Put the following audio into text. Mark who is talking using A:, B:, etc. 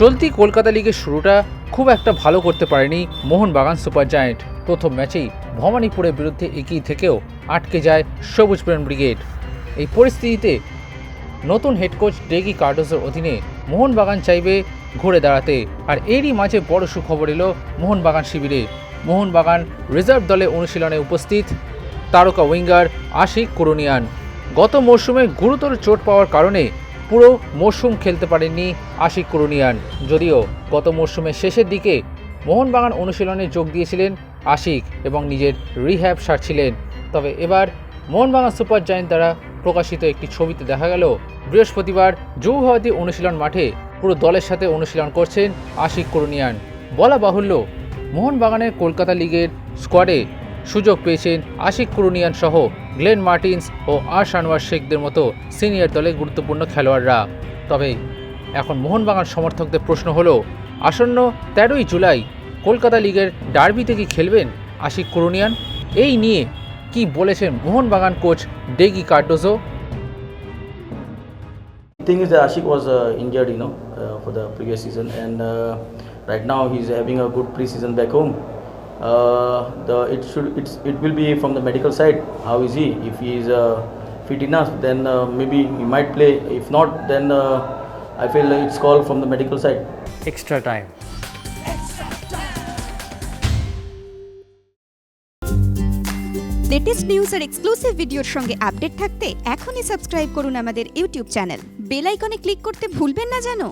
A: চলতি কলকাতা লিগের শুরুটা খুব একটা ভালো করতে পারেনি মোহনবাগান সুপার জায়েন্ট। প্রথম ম্যাচেই ভবানীপুরের বিরুদ্ধে এগিয়ে থেকেও আটকে যায় সবুজ প্রেম ব্রিগেড। এই পরিস্থিতিতে নতুন হেড কোচ ডেগি কার্ডোসের অধীনে মোহনবাগান চাইবে ঘুরে দাঁড়াতে। আর এরই মাঝে বড় সুখবর এলো মোহনবাগান শিবিরে। মোহনবাগান রিজার্ভ দলে অনুশীলনে উপস্থিত তারকা উইঙ্গার আশিক কুরুনিয়ান। গত মরশুমে গুরুতর চোট পাওয়ার কারণে পুরো মরশুম খেলতে পারেননি আশিক কুরুনিয়ান। যদিও গত মরশুমের শেষের দিকে মোহনবাগান অনুশীলনে যোগ দিয়েছিলেন আশিক এবং নিজের রিহ্যাব সারছিলেন। তবে এবার মোহনবাগান সুপার জায়েন্ট দ্বারা প্রকাশিত একটি ছবিতে দেখা গেল, বৃহস্পতিবার যৌহাদি অনুশীলন মাঠে পুরো দলের সাথে অনুশীলন করছেন আশিক কুরুনিয়ান। বলা বাহুল্য, মোহনবাগানের কলকাতা লিগের স্কোয়াডে সুযোগ পেয়েছেন আশিক কুরুনিয়ান সহ গ্লেন মার্টিন্স ও আর শানওয়ার শেখদের মতো সিনিয়র দলের গুরুত্বপূর্ণ খেলোয়াড়রা। তবে এখন মোহনবাগান সমর্থকদের প্রশ্ন হলো আসন্ন তেরোই জুলাই কলকাতা লিগের ডার্বিতে কি খেলবেন আশিক কুরুনিয়ান? এই নিয়ে কি বলেছেন Mohun Bagan coach Deggie Cardozo?
B: Thing is that Ashik was uh, injured, you know, uh, for the previous season, and uh, right now he's having a good pre-season back home. Uh, the it should it's it will be from the medical side. How is he? If he is uh, fit enough, then uh, maybe he might play. If not, then uh, I feel it's called from the medical side.
C: extra time.
D: Latest news R exclusive ভিডিওর সঙ্গে update থাকতে এখনই subscribe করুন আমাদের YouTube channel bell আইকনে click করতে ভুলবেন না জানো